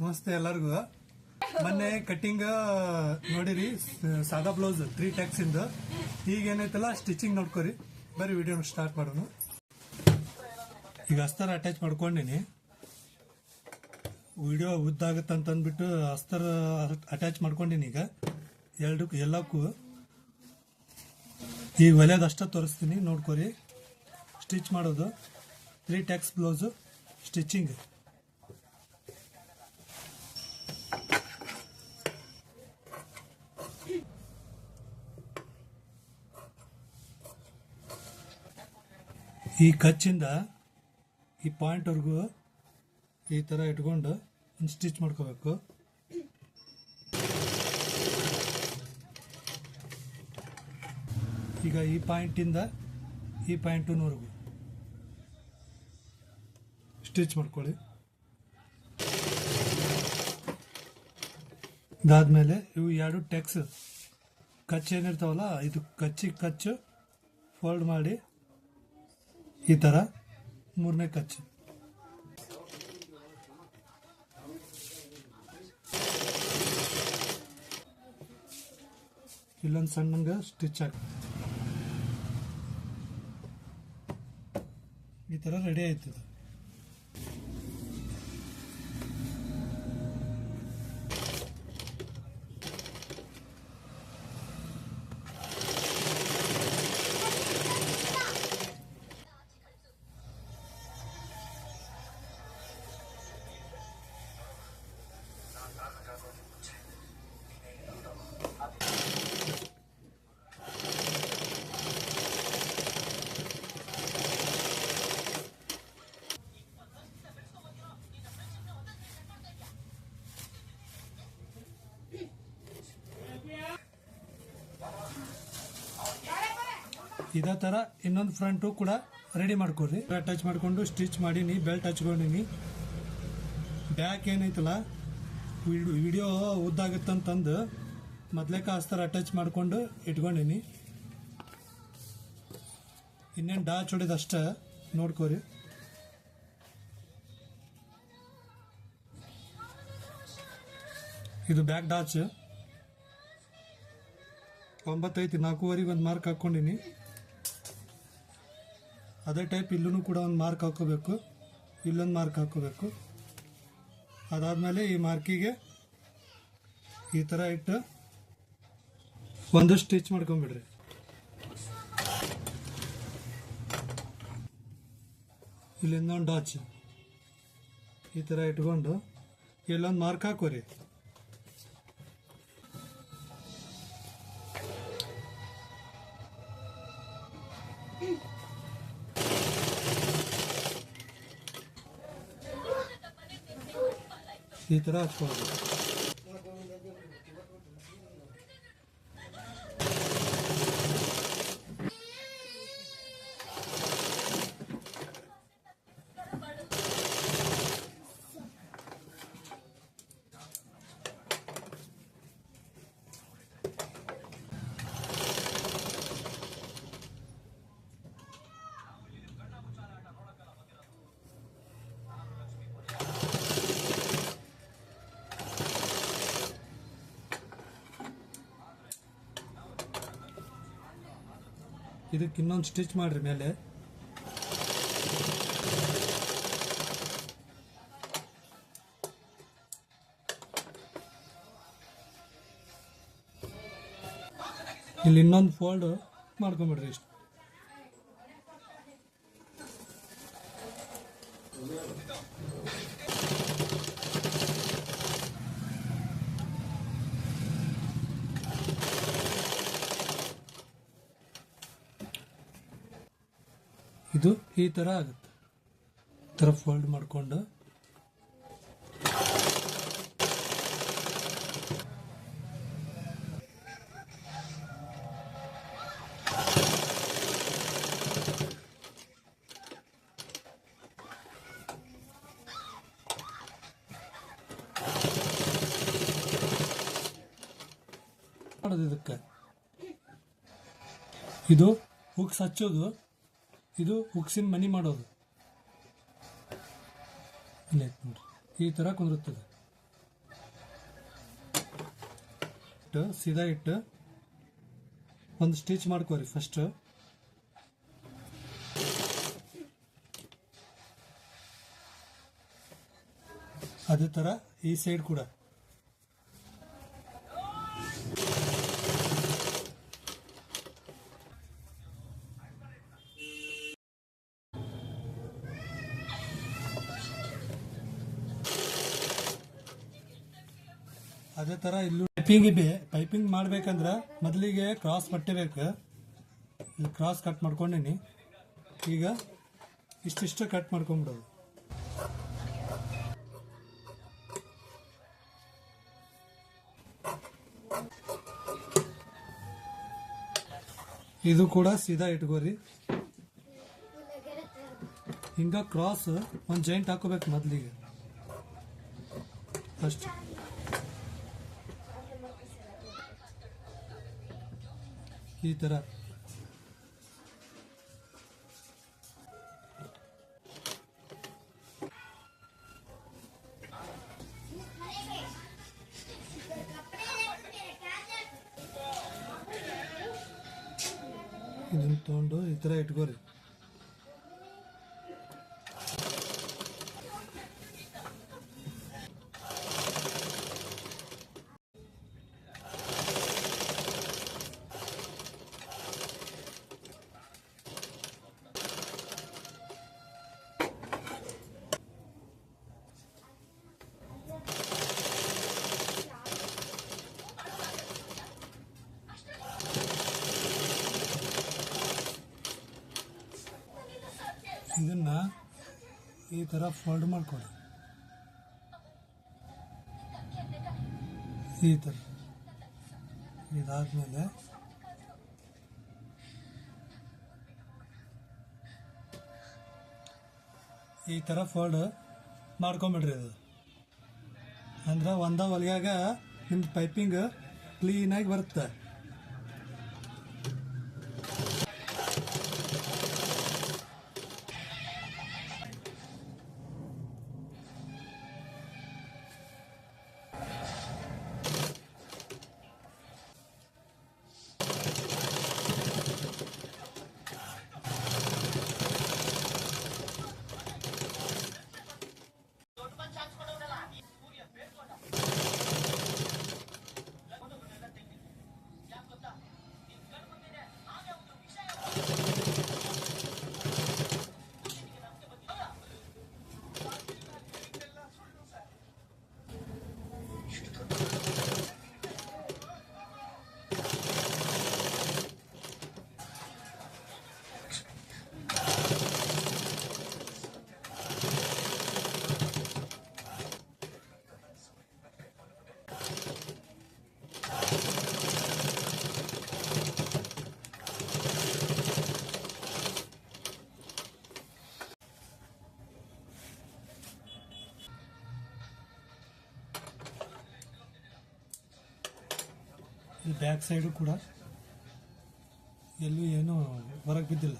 ನಮಸ್ತೆ ಎಲ್ಲರಿಗೂ. ಮೊನ್ನೆ ಕಟ್ಟಿಂಗ್ ನೋಡಿರಿ ಸಾದಾ ಬ್ಲೌಸ್ ತ್ರೀ ಟ್ಯಾಕ್ಸ್ ಇಂದ. ಈಗ ಏನೈತಲ್ಲ ಸ್ಟಿಚಿಂಗ್ ನೋಡ್ಕೊರಿ. ಬರೀ ವಿಡಿಯೋ ಸ್ಟಾರ್ಟ್ ಮಾಡೋಣ. ಈಗ ಅಸ್ತರ ಅಟ್ಯಾಚ್ ಮಾಡ್ಕೊಂಡಿನಿ. ವಿಡಿಯೋ ಉದ್ದಾಗತ್ತಂತ ಅಂದ್ಬಿಟ್ಟು ಅಸ್ತರ ಅಟ್ಯಾಚ್ ಮಾಡ್ಕೊಂಡಿನಿ ಈಗ. ಎರಡಕ್ಕೂ ಎಲ್ಲಕ್ಕೂ. ಈಗ ಒಲೆಯದು ಅಷ್ಟ ತೋರಿಸ್ತೀನಿ, ನೋಡ್ಕೊರಿ. ಸ್ಟಿಚ್ ಮಾಡೋದು. ತ್ರೀ ಟ್ಯಾಕ್ಸ್ ಬ್ಲೌಸು ಸ್ಟಿಚಿಂಗ್ ಈ ಕಚ್ಚಿಂದ ಈ ಪಾಯಿಂಟ್ವರೆಗೂ ಈ ಥರ ಇಟ್ಕೊಂಡು ಒಂದು ಸ್ಟಿಚ್ ಮಾಡ್ಕೋಬೇಕು. ಈಗ ಈ ಪಾಯಿಂಟಿಂದ ಈ ಪಾಯಿಂಟಿನವರೆಗೂ ಸ್ಟಿಚ್ ಮಾಡ್ಕೊಳ್ಳಿ. ಇದಾದ್ಮೇಲೆ ಇವು ಎರಡು ಟೆಕ್ಸ್ ಕಚ್ಚೇನಿರ್ತಾವಲ್ಲ, ಇದು ಕಚ್ಚಿ ಕಚ್ಚು, ಫೋಲ್ಡ್ ಮಾಡಿ ಈ ಥರ ಮೂರನೇ ಕಚ್ಚು ಇಲ್ಲೊಂದು ಸಣ್ಣಂಗೆ ಸ್ಟಿಚ್ ಹಾಕಿ. ಈ ಥರ ರೆಡಿ ಆಯ್ತದ. ಇದೇ ಥರ ಇನ್ನೊಂದು ಫ್ರಂಟು ಕೂಡ ರೆಡಿ ಮಾಡ್ಕೊಡ್ರಿ. ಟಚ್ ಮಾಡಿಕೊಂಡು ಸ್ಟಿಚ್ ಮಾಡೀನಿ ಬೆಲ್ಟ್ ಹಚ್ಕೊಂಡಿನಿ ಬ್ಯಾಕ್ ಏನೈತಲ್ಲ ವಿಡಿಯೋ ಉದ್ದಾಗುತ್ತಂತಂದು ಮೊದಲೇ ಕಾಸ್ತಾರ ಅಟ್ಯಾಚ್ ಮಾಡ್ಕೊಂಡು ಇಟ್ಕೊಂಡಿನಿ ಇನ್ನೇನು ಡಾಚ್ ಹೊಡಿದ ಅಷ್ಟೇ ನೋಡ್ಕೋರಿ. ಇದು ಬ್ಯಾಕ್ ಡಾಚ್. ಒಂಬತ್ತೈತಿ ನಾಲ್ಕೂವರೆಗೆ ಒಂದು ಮಾರ್ಕ್ ಹಾಕ್ಕೊಂಡಿನಿ ಅದೇ ಟೈಪ್ ಇಲ್ಲೂ ಕೂಡ ಒಂದು ಮಾರ್ಕ್ ಹಾಕೋಬೇಕು. ಇಲ್ಲೊಂದು ಮಾರ್ಕ್ ಹಾಕೋಬೇಕು. ಅದಾದಮೇಲೆ ಈ ಮಾರ್ಕಿಗೆ ಈ ಥರ ಇಟ್ಟು ಒಂದು ಸ್ಟಿಚ್ ಮಾಡ್ಕೊಂಬಿಡ್ರಿ. ಇಲ್ಲಿಂದ ಒಂದು ಡಾಚ್ ಈ ಥರ ಇಟ್ಕೊಂಡು ಇಲ್ಲೊಂದು ಮಾರ್ಕ್ ಹಾಕೋರಿ. ಈ ಇದಕ್ಕೆ ಇನ್ನೊಂದು ಸ್ಟಿಚ್ ಮಾಡ್ರಿ ಮೇಲೆ. ಇಲ್ಲಿ ಇನ್ನೊಂದು ಫೋಲ್ಡ್ ಮಾಡ್ಕೊಂಬಿಡ್ರಿ ಇಷ್ಟು ಇದು ಈ ಥರ ಆಗುತ್ತೆ. ಥರ ಫೋಲ್ಡ್ ಮಾಡಿಕೊಂಡು. ಇದಕ್ಕೆ. ಇದು ಹುಕ್ಸ್ ಹಚ್ಚೋದು. ಇದು ಉಕ್ಸಿನ್ ಮನಿ ಮಾಡೋದು. ಈ ತರ ಕುಂದಿರುತ್ತದೆ. ಇಟ್ಟು ಸೀದಾ ಇಟ್ಟು ಒಂದು ಸ್ಟಿಚ್ ಮಾಡ್ಕೋರಿ ಫಸ್ಟ್. ಅದೇ ತರ ಈ ಸೈಡ್ ಕೂಡ. ಅದೇ ಥರ ಇಲ್ಲೂ ಪೈಪಿಂಗ್ ಇದೆ. ಪೈಪಿಂಗ್ ಮಾಡ್ಬೇಕಂದ್ರೆ ಮೊದಲಿಗೆ ಕ್ರಾಸ್ ಪಟ್ಟಿಬೇಕು ಇಲ್ಲಿ ಕ್ರಾಸ್ ಕಟ್ ಮಾಡ್ಕೊಂಡಿನಿ. ಈಗ ಇಷ್ಟಿಷ್ಟು ಕಟ್ ಮಾಡ್ಕೊಂಬಿಡೋದು. ಇದು ಕೂಡ ಸೀದಾ ಇಟ್ಕೋರಿ. ಹಿಂಗ ಕ್ರಾಸ್ ಒಂದು ಜಾಯಿಂಟ್ ಹಾಕೋಬೇಕು ಮೊದಲಿಗೆ. ಫಸ್ಟ್ ಈ ಥರ ಇದನ್ನ ತೊಗೊಂಡು ಈ ಥರ ಇಟ್ಕೋರಿ ಇದನ್ನ ಈ ಥರ ಫೋಲ್ಡ್ ಮಾಡಿಕೊಡಿ ಈ ಥರ ಇದಾದಮೇಲೆ ಈ ಥರ ಫೋಲ್ಡ್ ಮಾಡ್ಕೊಂಬಿಡ್ರಿ ಅದು. ಅಂದ್ರೆ ಒಂದ ಹೊಲಿಯಾಗ ನಿಮ್ಮ ಪೈಪಿಂಗ್ ಕ್ಲೀನಾಗಿ ಬರುತ್ತೆ. ಈ ಬ್ಯಾಕ್ ಸೈಡು ಕೂಡ ಎಲ್ಲೂ ಏನೂ ಹೊರಗೆ ಬಿದ್ದಿಲ್ಲ.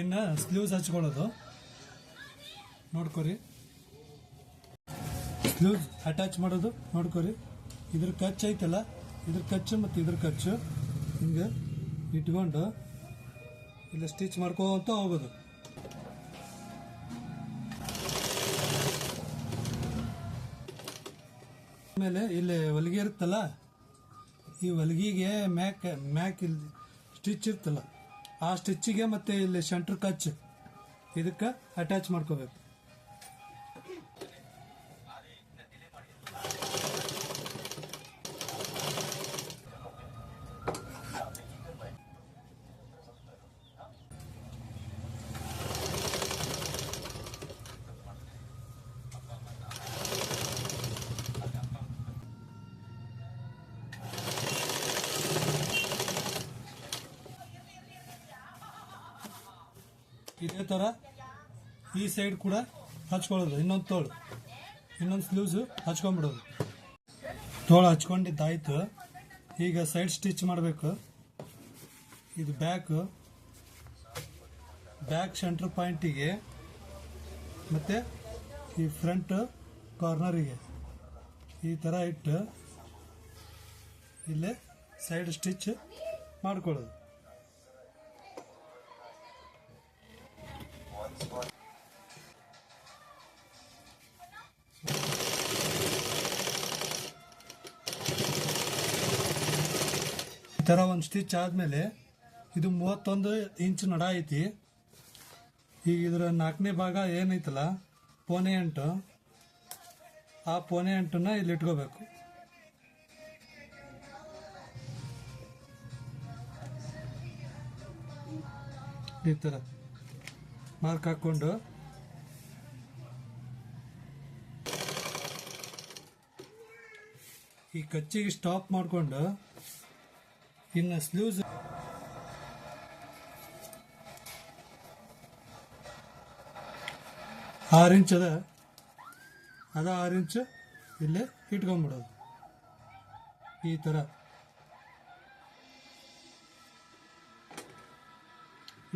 ಇನ್ನು ಸ್ಲೀವ್ಸ್ ಹಚ್ಕೊಳ್ಳೋದು. ನೋಡ್ಕೊರಿ. ಸ್ಲೀವ್ಸ್ ಅಟ್ಯಾಚ್ ಮಾಡೋದು, ನೋಡ್ಕೊರಿ. ಇದ್ರ ಖರ್ಚು ಐತಲ್ಲ, ಇದ್ರ ಖರ್ಚು ಮತ್ತು ಇದ್ರ ಖರ್ಚು ಹಿಂಗೆ ಇಟ್ಕೊಂಡು ಇಲ್ಲ ಸ್ಟಿಚ್ ಮಾಡ್ಕೋತ ಹೋಗೋದು. ಆಮೇಲೆ ಇಲ್ಲಿ ಹೊಲಿಗೆ ಇರುತ್ತಲ್ಲ, ಈ ಹೊಲಿಗೆಗೆ ಮ್ಯಾಕ್ ಮ್ಯಾಕ್ ಇಲ್ಲಿ ಸ್ಟಿಚ್ ಇರ್ತಲ್ಲ, ಆ ಸ್ಟಿಚ್ಚಿಗೆ ಮತ್ತೆ ಇಲ್ಲಿ ಸೆಂಟ್ರ್ ಕಚ್ ಇದಕ್ಕೆ ಅಟ್ಯಾಚ್ ಮಾಡ್ಕೋಬೇಕು. ಇದೇ ಥರ ಈ ಸೈಡ್ ಕೂಡ ಹಚ್ಕೊಳ್ಳೋದು. ಇನ್ನೊಂದು ತೋಳು. ಇನ್ನೊಂದು ಸ್ಲೀವ್ಸು ಹಚ್ಕೊಂಡ್ಬಿಡೋದು. ತೋಳು ಹಚ್ಕೊಂಡಿದ್ದಾಯ್ತು. ಈಗ ಸೈಡ್ ಸ್ಟಿಚ್ ಮಾಡಬೇಕು. ಇದು ಬ್ಯಾಕು ಬ್ಯಾಕ್ ಸೆಂಟ್ರ್ ಪಾಯಿಂಟಿಗೆ ಮತ್ತು ಈ ಫ್ರಂಟ್ ಕಾರ್ನರಿಗೆ ಈ ಥರ ಇಟ್ಟು ಇಲ್ಲೇ ಸೈಡ್ ಸ್ಟಿಚ್ ಮಾಡ್ಕೊಳ್ಳೋದು. ಈ ಥರ ಒಂದು ಸ್ಟಿಚ್ ಆದಮೇಲೆ ಇದು ಮೂವತ್ತೊಂದು ಇಂಚ್ ನಡ ಐತಿ. ಈಗ ಇದರ ನಾಲ್ಕನೇ ಭಾಗ ಏನೈತಲ್ಲ, ಪೋನೆ ಅಂಟು ಆ ಪೋನೆ ಅಂಟನ್ನ ಇಲ್ಲಿ ಇಟ್ಕೋಬೇಕು. ಈ ಥರ ಮಾರ್ಕ್ ಹಾಕ್ಕೊಂಡು. ಈ ಕಚ್ಚಿಗೆ ಸ್ಟಾಪ್ ಮಾಡಿಕೊಂಡು. ಇನ್ನು ಸ್ಲೂಸ್ ಆರು ಇಂಚ್ ಅದ. ಅದ ಆರು ಇಂಚ್ ಇಲ್ಲೇ ಇಟ್ಕೊಂಡ್ಬಿಡೋದು. ಈ ಥರ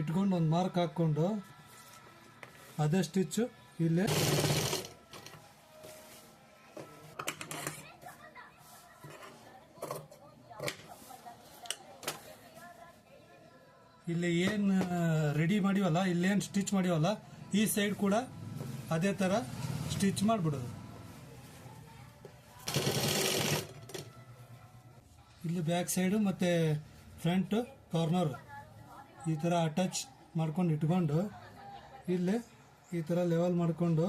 ಇಟ್ಕೊಂಡು ಒಂದು ಮಾರ್ಕ್ ಹಾಕ್ಕೊಂಡು. ಅದೇ ಸ್ಟಿಚ್ಚು. ಇಲ್ಲೇ. ಇಲ್ಲಿ ಏನು ರೆಡಿ ಮಾಡಿವಲ್ಲ, ಇಲ್ಲೇನು ಸ್ಟಿಚ್ ಮಾಡಿವಲ್ಲ, ಈ ಸೈಡ್ ಕೂಡ ಅದೇ ಥರ ಸ್ಟಿಚ್ ಮಾಡಿಬಿಡೋದು. ಇಲ್ಲಿ ಬ್ಯಾಕ್ ಸೈಡು ಮತ್ತು ಫ್ರಂಟ್ ಕಾರ್ನರ್ ಈ ಥರ ಅಟ್ಯಾಚ್ ಮಾಡ್ಕೊಂಡು ಇಟ್ಕೊಂಡು, ಇಲ್ಲಿ ಈ ಥರ ಲೆವೆಲ್ ಮಾಡಿಕೊಂಡು.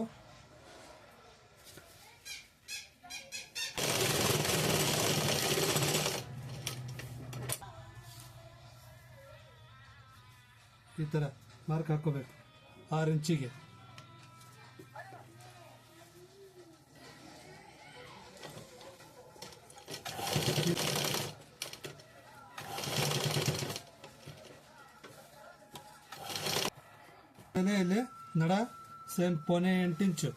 ಈ ಥರ ಮಾರ್ಕ್ ಹಾಕೋಬೇಕು ಆರು ಇಂಚಿಗೆ. ಇಲ್ಲಿ ನಡ ಸೇಮ್ ಪೋನೆ ಎಂಟು ಇಂಚು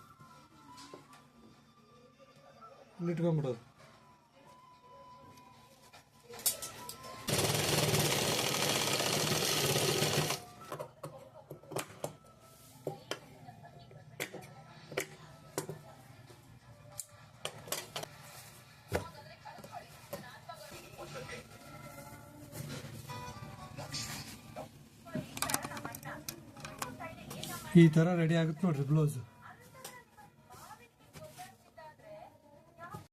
ಇಲ್ಲಿ ಈ ಥರ ರೆಡಿ ಆಗುತ್ತೆ ನೋಡ್ರಿ ಬ್ಲೌಸ್